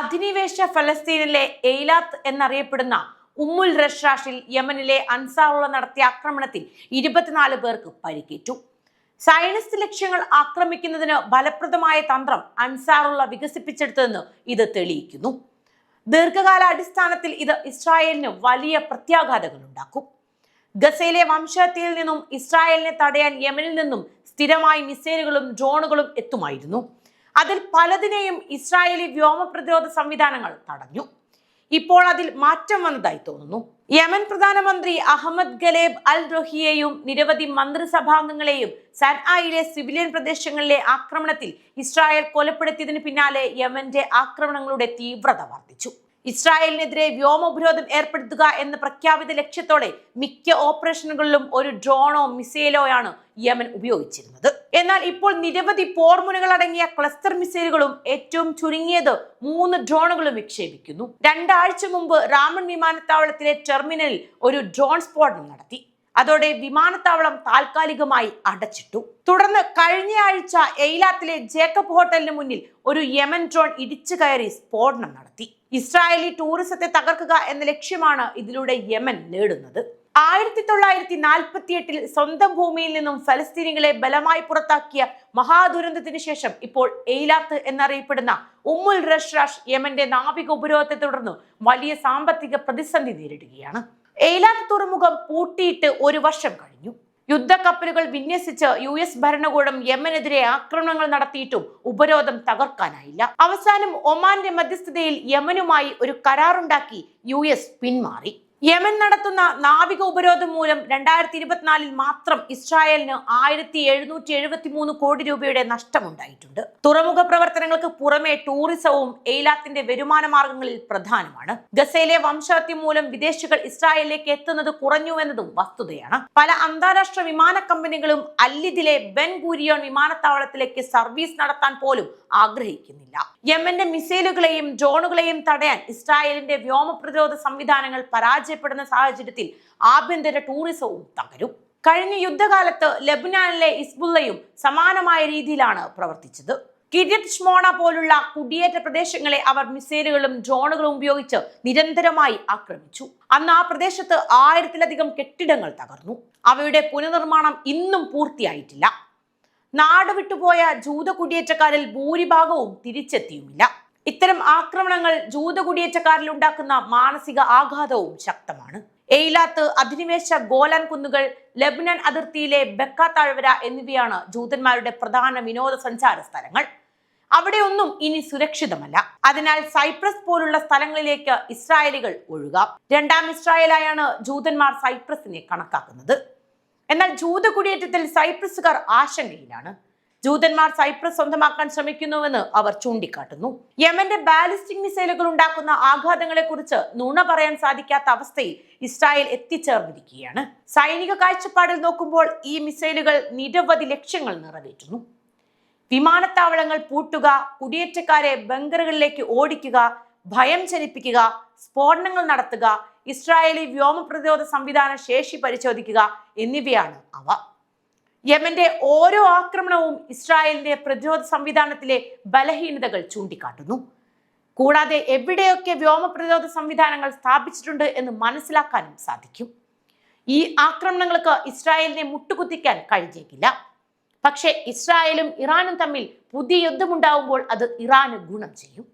അധിനിവേശ ഫലസ്തീനിലെ എയ്ലാത്ത് എന്നറിയപ്പെടുന്ന ഉമ്മുൽ റഷാഷിൽ യമനിലെ അൻസാറുള്ള നടത്തിയ ആക്രമണത്തിൽ ഇരുപത്തിനാല് പേർക്ക് പരിക്കേറ്റു. സയനിസ്റ്റ് ലക്ഷ്യങ്ങൾ ആക്രമിക്കുന്നതിന് ഫലപ്രദമായ തന്ത്രം അൻസാറുള്ള വികസിപ്പിച്ചെടുത്തതെന്ന് ഇത് തെളിയിക്കുന്നു. ദീർഘകാല അടിസ്ഥാനത്തിൽ ഇത് ഇസ്രായേലിന് വലിയ പ്രത്യാഘാതങ്ങൾ ഉണ്ടാക്കും. ഗസയിലെ വംശഹത്യയിൽ നിന്നും ഇസ്രായേലിനെ തടയാൻ യമനിൽ നിന്നും സ്ഥിരമായി മിസൈലുകളും ഡ്രോണുകളും എത്തുമായിരുന്നു. അതിൽ പലതിനെയും ഇസ്രായേലി വ്യോമ പ്രതിരോധ സംവിധാനങ്ങൾ തടഞ്ഞു. ഇപ്പോൾ അതിൽ മാറ്റം വന്നതായി തോന്നുന്നു. യമൻ പ്രധാനമന്ത്രി അഹമ്മദ് ഗലേബ് അൽ റൊഹിയെയും നിരവധി മന്ത്രിസഭാംഗങ്ങളെയും സൻആയിലെ സിവിലിയൻ പ്രദേശങ്ങളിലെ ആക്രമണത്തിൽ ഇസ്രായേൽ കൊലപ്പെടുത്തിയതിന് പിന്നാലെ യമന്റെ ആക്രമണങ്ങളുടെ തീവ്രത വർദ്ധിച്ചു. ഇസ്രായേലിനെതിരെ വ്യോമോപരോധം ഏർപ്പെടുത്തുക എന്ന പ്രഖ്യാപിത ലക്ഷ്യത്തോടെ മിക്ക ഓപ്പറേഷനുകളിലും ഒരു ഡ്രോണോ മിസൈലോയാണ് യമൻ ഉപയോഗിച്ചിരുന്നത്. എന്നാൽ ഇപ്പോൾ നിരവധി പോർമുനകൾ അടങ്ങിയ ക്ലസ്റ്റർ മിസൈലുകളും ഏറ്റവും ചുരുങ്ങിയത് മൂന്ന് ഡ്രോണുകളും വിക്ഷേപിക്കുന്നു. രണ്ടാഴ്ച മുമ്പ് രാമൻ വിമാനത്താവളത്തിലെ ടെർമിനലിൽ ഒരു ഡ്രോൺ സ്ഫോടനം നടത്തി. അതോടെ വിമാനത്താവളം താൽക്കാലികമായി അടച്ചിട്ടു. തുടർന്ന് കഴിഞ്ഞ ആഴ്ച എയ്ലാത്തിലെ ജേക്കബ് ഹോട്ടലിന് മുന്നിൽ ഒരു യമൻ ഡ്രോൺ ഇടിച്ചു കയറി സ്ഫോടനം നടത്തി. ഇസ്രായേലി ടൂറിസത്തെ തകർക്കുക എന്ന ലക്ഷ്യമാണ് ഇതിലൂടെ യമൻ നേടുന്നത്. ആയിരത്തി തൊള്ളായിരത്തി നാൽപ്പത്തി എട്ടിൽ സ്വന്തം ഭൂമിയിൽ നിന്നും ഫലസ്തീനികളെ ബലമായി പുറത്താക്കിയ മഹാദുരന്തത്തിന് ശേഷം ഇപ്പോൾ എയ്ലാത്ത് എന്നറിയപ്പെടുന്ന ഉമ്മുൽ റഷ്റാഷ് യമന്റെ നാവിക ഉപരോധത്തെ തുടർന്ന് വലിയ സാമ്പത്തിക പ്രതിസന്ധി നേരിടുകയാണ്. എയിലാത്ത് തുറമുഖം പൂട്ടിയിട്ട് ഒരു വർഷം കഴിഞ്ഞു. യുദ്ധക്കപ്പലുകൾ വിന്യസിച്ച് യു എസ് ഭരണകൂടം യമനെതിരെ ആക്രമണങ്ങൾ നടത്തിയിട്ടും ഉപരോധം തകർക്കാനായില്ല. അവസാനം ഒമാന്റെ മധ്യസ്ഥതയിൽ യമനുമായി ഒരു കരാറുണ്ടാക്കി യു എസ് പിന്മാറി. യമൻ നടത്തുന്ന നാവിക ഉപരോധം മൂലം രണ്ടായിരത്തി ഇരുപത്തിനാലിൽ മാത്രം ഇസ്രായേലിന് ആയിരത്തി എഴുന്നൂറ്റി എഴുപത്തി മൂന്ന് കോടി രൂപയുടെ നഷ്ടമുണ്ടായിട്ടുണ്ട്. തുറമുഖ പ്രവർത്തനങ്ങൾക്ക് പുറമെ ടൂറിസവും എയിലാത്തിന്റെ വരുമാന മാർഗങ്ങളിൽ പ്രധാനമാണ്. ഗസയിലെ വംശഹത്യ മൂലം വിദേശികൾ ഇസ്രായേലിലേക്ക് എത്തുന്നത് കുറഞ്ഞു എന്നതും വസ്തുതയാണ്. പല അന്താരാഷ്ട്ര വിമാന കമ്പനികളും അല്ലിദിലെ ബെൻ ഗൂരിയോൺ വിമാനത്താവളത്തിലേക്ക് സർവീസ് നടത്താൻ പോലും ആഗ്രഹിക്കുന്നില്ല. യമന്റെ മിസൈലുകളെയും ഡ്രോണുകളെയും തടയാൻ ഇസ്രായേലിന്റെ വ്യോമ പ്രതിരോധ സംവിധാനങ്ങൾ പരാജയപ്പെടുന്ന സാഹചര്യത്തിൽ ആഭ്യന്തര ടൂറിസവും തകരും. കഴിഞ്ഞ യുദ്ധകാലത്ത് ലബനാനിലെ ഇസ്ബുള്ളയും സമാനമായ രീതിയിലാണ് പ്രവർത്തിച്ചത്. കിരിയത് ഷ്മോണ പോലുള്ള കുടിയേറ്റ പ്രദേശങ്ങളെ അവർ മിസൈലുകളും ഡ്രോണുകളും ഉപയോഗിച്ച് നിരന്തരമായി ആക്രമിച്ചു. അന്ന് ആ പ്രദേശത്ത് ആയിരത്തിലധികം കെട്ടിടങ്ങൾ തകർന്നു. അവയുടെ പുനർനിർമ്മാണം ഇന്നും പൂർത്തിയായിട്ടില്ല. നാട് വിട്ടുപോയ ജൂത കുടിയേറ്റക്കാരിൽ ഭൂരിഭാഗവും തിരിച്ചെത്തിയുമില്ല. ഇത്തരം ആക്രമണങ്ങൾ ജൂത കുടിയേറ്റക്കാരിൽ ഉണ്ടാക്കുന്ന മാനസിക ആഘാതവും ശക്തമാണ്. എയിലാത്ത് അധിനിവേശ ഗോലാൻ കുന്നുകൾ ലബ്നൻ അതിർത്തിയിലെ ബെക്ക താഴ്വര എന്നിവയാണ് ജൂതന്മാരുടെ പ്രധാന വിനോദ സഞ്ചാര സ്ഥലങ്ങൾ. അവിടെയൊന്നും ഇനി സുരക്ഷിതമല്ല. അതിനാൽ സൈപ്രസ് പോലുള്ള സ്ഥലങ്ങളിലേക്ക് ഇസ്രായേലികൾ ഒഴുകാം. രണ്ടാം ഇസ്രായേലായാണ് ജൂതന്മാർ സൈപ്രസിനെ കണക്കാക്കുന്നത്. എന്നാൽ ജൂത കുടിയേറ്റത്തിൽ സൈപ്രസുകാർ ആശങ്കയിലാണ്. ജൂതന്മാർ സൈപ്രസ് സ്വന്തമാക്കാൻ ശ്രമിക്കുന്നുവെന്ന് അവർ ചൂണ്ടിക്കാട്ടുന്നു. യമന്റെ ബാലിസ്റ്റിക് മിസൈലുകൾ ഉണ്ടാക്കുന്ന ആഘാതങ്ങളെ കുറിച്ച് നുണ പറയാൻ സാധിക്കാത്ത അവസ്ഥയിൽ ഇസ്രായേൽ എത്തിച്ചേർന്നിരിക്കുകയാണ്. സൈനിക കാഴ്ചപ്പാടിൽ നോക്കുമ്പോൾ ഈ മിസൈലുകൾ നിരവധി ലക്ഷ്യങ്ങൾ നിറവേറ്റുന്നു. വിമാനത്താവളങ്ങൾ പൂട്ടുക കുടിയേറ്റക്കാരെ ബങ്കറുകളിലേക്ക് ഓടിക്കുക ഭയം ജനിപ്പിക്കുക സ്ഫോടനങ്ങൾ നടത്തുക ഇസ്രായേലി വ്യോമ പ്രതിരോധ സംവിധാന ശേഷി പരിശോധിക്കുക എന്നിവയാണ് അവ. യമന്റെ ഓരോ ആക്രമണവും ഇസ്രായേലിന്റെ പ്രതിരോധ സംവിധാനത്തിലെ ബലഹീനതകൾ ചൂണ്ടിക്കാട്ടുന്നു. കൂടാതെ എവിടെയൊക്കെ വ്യോമ പ്രതിരോധ സംവിധാനങ്ങൾ സ്ഥാപിച്ചിട്ടുണ്ട് എന്ന് മനസ്സിലാക്കാനും സാധിക്കും. ഈ ആക്രമണങ്ങൾക്ക് ഇസ്രായേലിനെ മുട്ടുകുത്തിക്കാൻ കഴിഞ്ഞേക്കില്ല. പക്ഷേ ഇസ്രായേലും ഇറാനും തമ്മിൽ പുതിയ യുദ്ധമുണ്ടാവുമ്പോൾ അത് ഇറാന് ഗുണം ചെയ്യും.